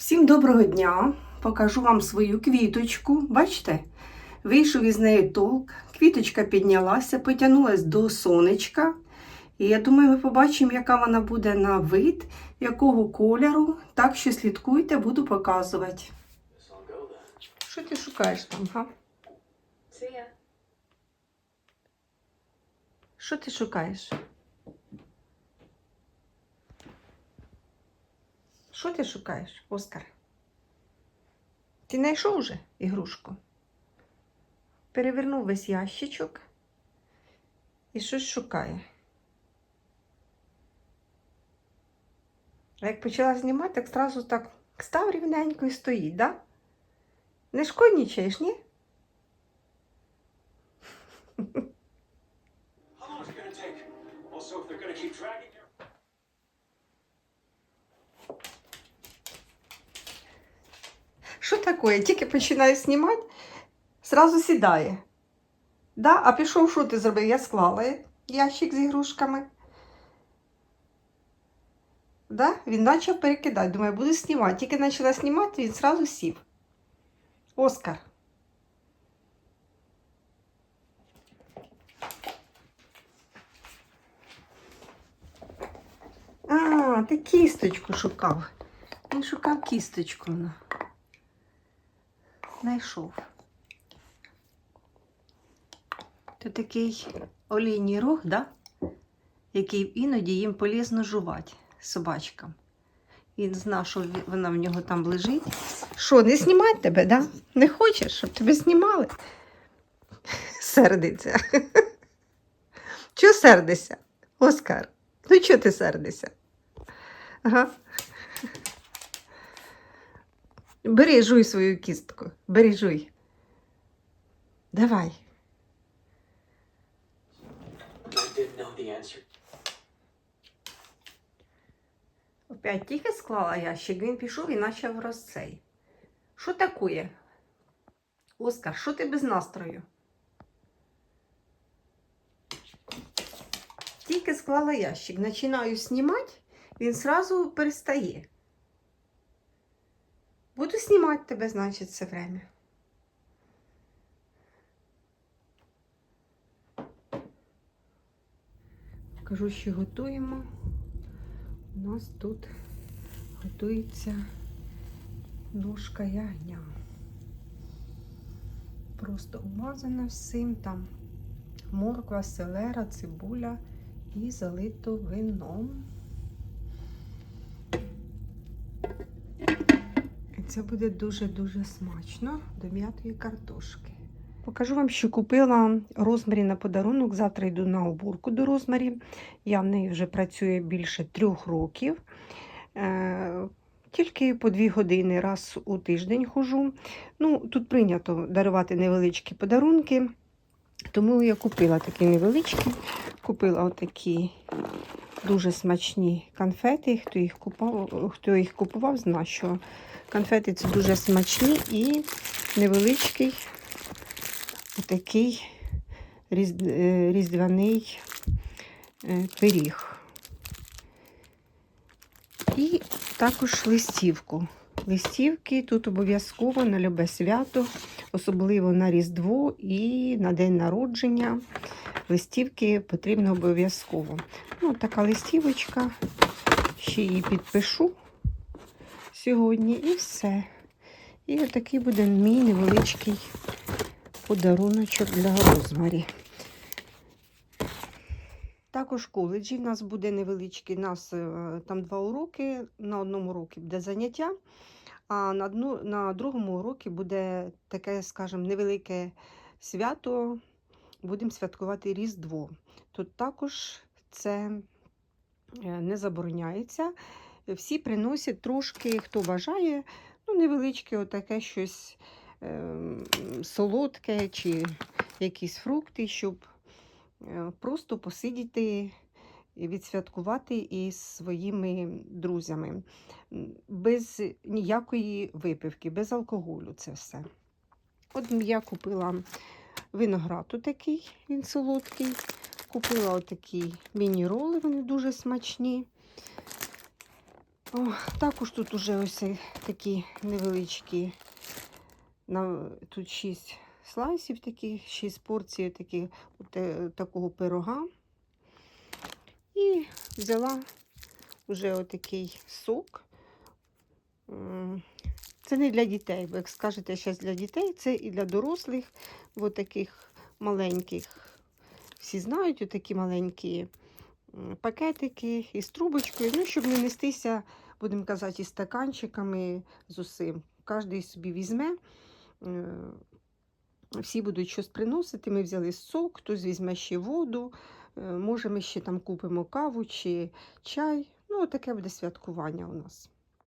Всім доброго дня! Покажу вам свою квіточку. Бачите? Вийшов із неї толк. Квіточка піднялася, потягнулася до сонечка. І я думаю, ми побачимо, яка вона буде на вид, якого кольору. Так що слідкуйте, буду показувати. Що ти шукаєш там, га? See ya. Що ти шукаєш? Що ти шукаєш, Оскар? Ти знайшов уже ігрушку? Перевернув весь ящичок і щось шукає. А як почала знімати, так зразу так став рівненько і стоїть, да? Не шкоднічаєш, ні? How long is it gonna take? Also, if they're gonna keep dragging your Що таке? Тільки починаю знімати, зразу сідає. Да? А пішов, що ти зробив? Я склала ящик з ігрушками. Да? Він почав перекидати. Думаю, буду знімати. Тільки почала знімати, він зразу сів. Оскар. А, ти кісточку шукав. Він шукав кісточку. Знайшов. Це такий олійній рог, да? який іноді їм полезно жувати собачкам. Він знав, що вона в нього там лежить. Що, не знімати тебе, да? Не хочеш, щоб тебе знімали? Сердиться. Чого сердишся, Оскар? Ну чого ти сердишся? Ага. Бери, жуй свою кістку. Бери, жуй. Давай. Опять тільки склала ящик, він пішов і почав розцей. Що таке? Оскар, що ти без настрою? Тільки склала ящик, починаю знімати, він сразу перестає. Буду знімати тебе, значить, це время. Кажу, що готуємо. У нас тут готується ножка ягня. Просто умазана всім там морква, селера, цибуля і залито вином. Це буде дуже-дуже смачно до м'ятої картошки. Покажу вам, що купила розмарі на подарунок. Завтра йду на уборку до розмарі. Я в неї вже працюю більше трьох років. Е, Тільки по дві години раз у тиждень хожу. Ну, тут прийнято дарувати невеличкі подарунки, тому я купила такі невеличкі. Купила отакі дуже смачні конфети. Хто їх купував, хто їх купував, знає, що конфети це дуже смачні і невеличкий отакий е, різдвяний е, пиріг. І також листівку. Листівки тут обов'язково на любе свято, особливо на Різдво і на день народження. Листівки потрібно обов'язково. Ну, така листівочка. Ще її підпишу сьогодні і все. І отакий буде мій невеличкий подаруночок для розмарі. Також в коледжі в нас буде невеличкий, у нас е, там два уроки. На одному уроці буде заняття, а на, одну, на другому уроці буде таке, скажімо, невелике свято. Будемо святкувати Різдво. Тут також це е, не забороняється. Всі приносять трошки, хто бажає, ну, невеличке отаке щось ем, солодке чи якісь фрукти, щоб е, просто посидіти і відсвяткувати із своїми друзями. Без ніякої випивки, без алкоголю це все. От я купила виноград такий, він солодкий. Купила отакі міні-роли, вони дуже смачні. О, також тут уже ось такі невеличкі. Тут 6 слайсів, таких, 6 порцій такі, от, е, такого пирога. І взяла вже отакий сок. Це не для дітей, бо як скажете, зараз для дітей, це і для дорослих, от таких маленьких. Всі знають, отакі маленькі пакетики із трубочкою, ну, щоб не нестися, будемо казати, із стаканчиками з усім. Кожен собі візьме. е, Всі будуть щось приносити. Ми взяли сок, хтось візьме ще воду. е, Може, ми ще там купимо каву чи чай. Ну, таке буде святкування у нас.